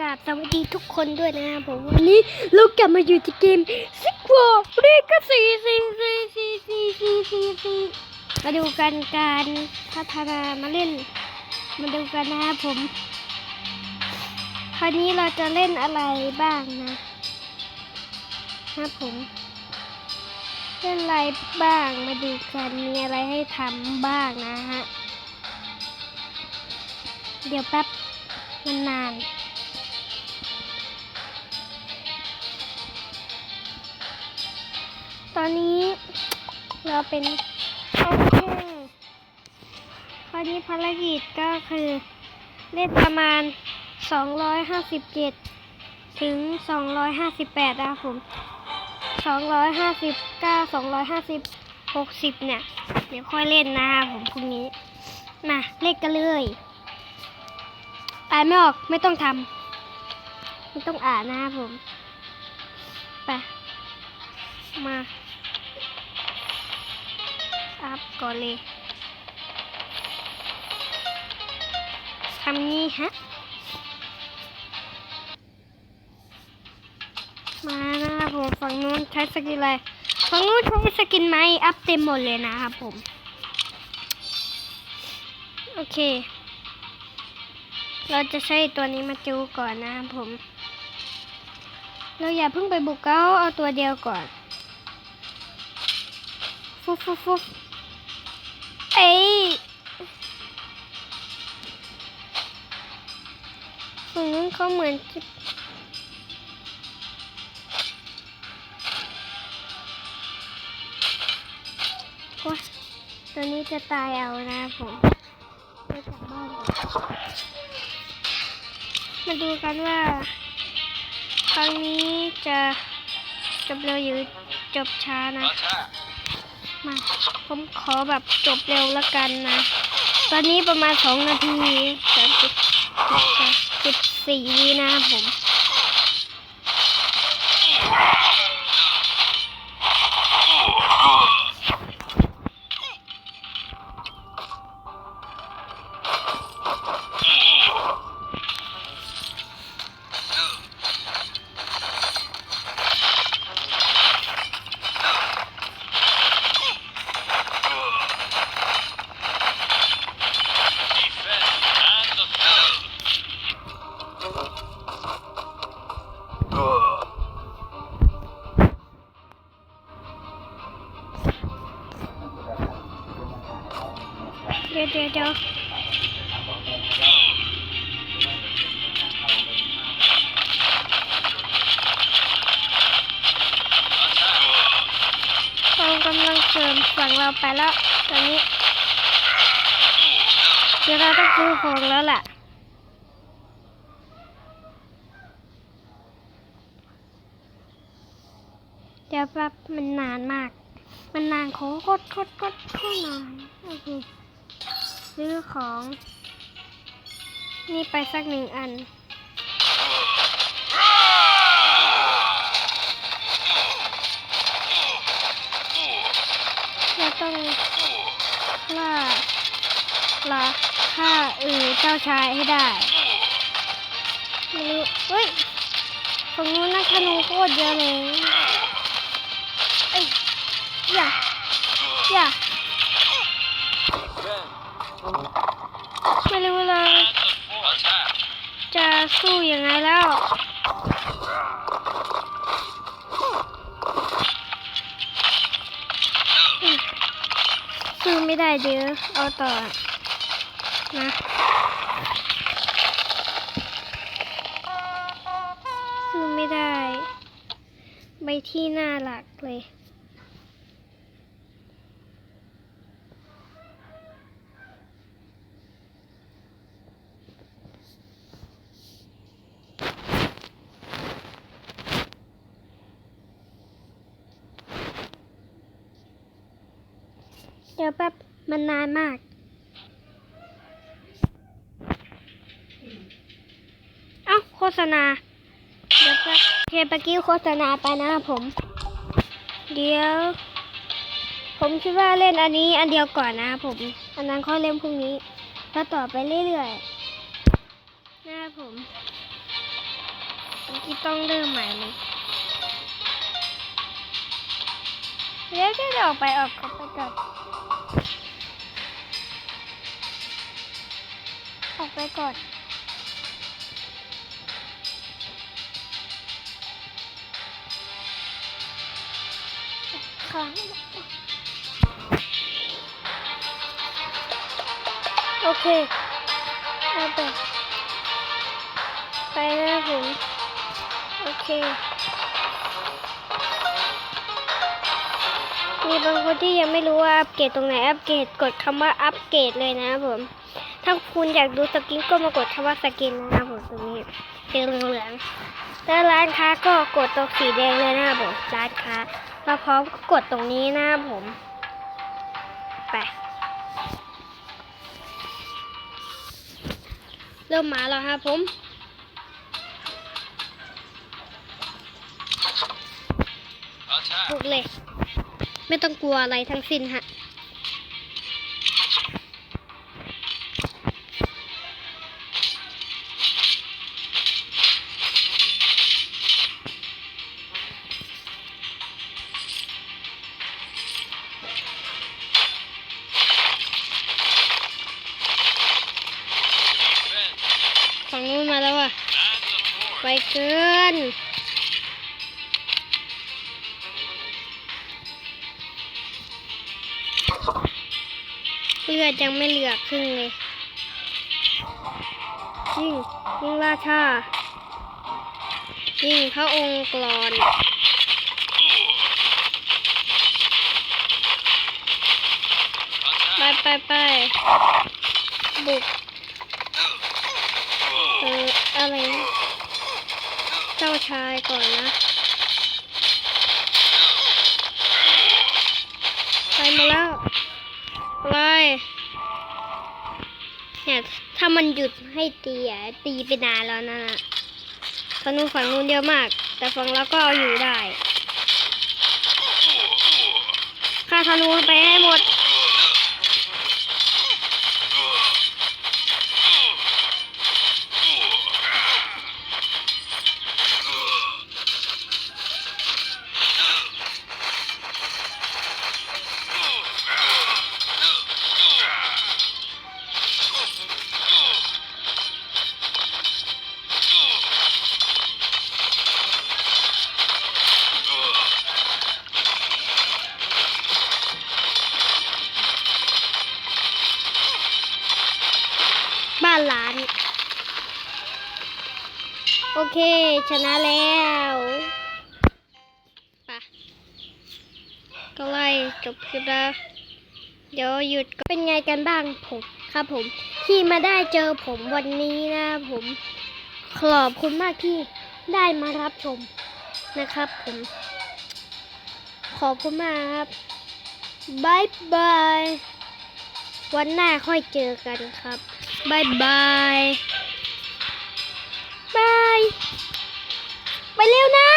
กราบสวัสดีทุกคนด้วยนะครับผมวันนี้เรากลับมาอยู่ที่เกมซิกวอร์เรียกก็สี่สี่สี่สี่สี่สี่สี่สี่มาดูกันการพัฒนามาเล่น มาดูกันนะครับผม คราวนี้เราจะเล่นอะไรบ้างนะครับผม เล่นอะไรบ้างมาดูกันมีอะไรให้ทำบ้างนะฮะ เดี๋ยวแป๊บมันนาน เราเป็นโอเคคราวนี้ภารกิจก็คือเล่นประมาณ 257 ถึง 258นะครับผม 259 250 60 เนี่ย เดี๋ยวค่อยเล่นนะครับผมพรุ่งนี้ มาเล่นกันเลยอ่านไม่ออกไม่ต้องทำไม่ต้องอ่านนะผม ไป มา ก่อนเลยทำนี้ฮะ มานะครับผมฝั่งนู้นใช้สกินอะไรฝั่งนู้นใช้สกินไม้อัพเต็มหมดเลยนะครับผม โอเค เราจะใช้ตัวนี้มาจูก่อนนะครับผม เราอย่าเพิ่งไปบุกเขาเอาตัวเดียวก่อน ฟุบฟุบฟุบ เอ้ยฝั่งนู้นเขาเหมือนจะโอ๊ยตัวนี้จะตายเอานะผมไปกลับบ้านก่อนมาดูกันว่า ครั้งนี้จะจบเร็วหรือจบช้านะ มา ผมขอแบบจบเร็วละกันนะ ตอนนี้ประมาณสองนาทีสามสิบสิบสี่วินะผม เดียวเรากำลังเสริมฝั่งเราไปแล้ว ตอนนี้เดี๋ยวเราต้องซื้อของแล้วแหละเดี๋ยวแป๊บมันนานมาก มันนานโคตรโคตรโคตรโคตรนานโอเค ซื้อของ นี่ไปสักหนึ่งอัน เราต้องล่าล่าฆ่าเออเจ้าชายให้ได้ไม่รู้เฮ้ยตรงนู้นนักธนูโคตรเยอะเลยเอ้ยอย่าอย่า สู้ยังไงแล้ว สู้ไม่ได้เดี๋ยวเอาต่อนะสู้ไม่ได้ ไปที่หน้าหลักเลย เดี๋ยวแป๊บมันนานมาก เอ้าโฆษณา เดี๋ยวแป๊บเคเมื่อกี้โฆษณาไปนะครับผม เดี๋ยว ผมคิดว่าเล่นอันนี้อันเดียวก่อนนะครับผม อันนั้นค่อยเล่นพรุ่งนี้แล้วต่อไปเรื่อยๆนะครับผมเมื่อกี้ต้องเริ่มใหม่เลย เดี๋ยวจะออกไปออกเขาไปก่อนออกไปก่อนค้างโอเคเอาไปไปนะผมโอเค มีบางคนที่ยังไม่รู้ว่าอัปเกรดตรงไหนอัปเกรดกดคำว่าอัปเกรดเลยนะครับผม ถ้าคุณอยากดูสกินก็มากดคำว่าสกินนะครับผมตรงนี้สีเหลืองๆแล้วร้านค้าก็กดตรงสีแดงเลยนะครับผมร้านค้าแล้วพร้อมก็กดตรงนี้นะครับผม ไปเริ่มมาแล้วครับผมบุกเลย ไม่ต้องกลัวอะไรทั้งสิ้นฮะฝั่งนู้นมาแล้วอะ ไปเกิน เลือดยังไม่เหลือครึ่งเลยยิ่งยิ่งราชายิ่งพระองค์กรอนไปไปไปบุกเอออะไรนะเจ้าชายก่อนนะ ไปมาแล้ว ไปเนี่ยถ้ามันหยุดให้ตีอะตีไปนานแล้วนะฝั่งนู้นฝั่งนู้นเยอะมาก แต่ฝั่งเราก็เอาอยู่ได้ฆ่าธนูไปให้หมด เค ชนะแล้วไปะก็ไล่จบคลิปแล้วเดี๋ยวหยุดก็เป็นไงกันบ้างผมครับผม ที่มาได้เจอผมวันนี้นะผม ขอบคุณมากที่ได้มารับชมนะครับ ผม ขอบคุณมากครับบายบาย วันหน้าค่อยเจอกันครับบายบายบาย ไปเร็วนะ